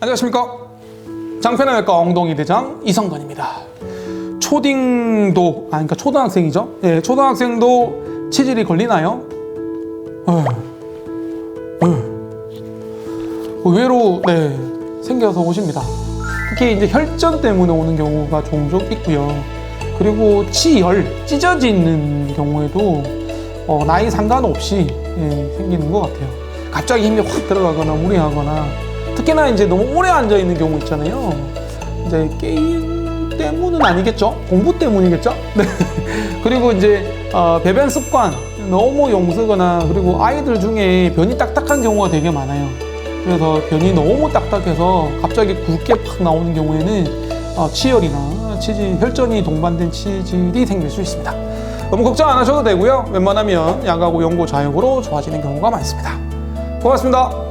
안녕하십니까? 장편외과 엉덩이 대장 이성건입니다. 초딩도 아 그러니까 초등학생이죠? 예 초등학생도 치질이 걸리나요? 어, 어. 의외로 네 생겨서 오십니다. 특히 이제 혈전 때문에 오는 경우가 종종 있고요. 그리고 치열 찢어지는 경우에도 어, 나이 상관없이 예, 생기는 것 같아요. 갑자기 힘이 확 들어가거나 무리하거나 특히나 이제 너무 오래 앉아 있는 경우 있잖아요. 이제 게임 때문은 아니겠죠? 공부 때문이겠죠? 네. 그리고 이제 어, 배변 습관 너무 용쓰거나 그리고 아이들 중에 변이 딱딱한 경우가 되게 많아요. 그래서 변이 너무 딱딱해서 갑자기 굵게 팍 나오는 경우에는 어, 치열이나 치질 혈전이 동반된 치질이 생길 수 있습니다. 너무 걱정 안 하셔도 되고요. 웬만하면 약하고 연고 자역으로 좋아지는 경우가 많습니다. 고맙습니다.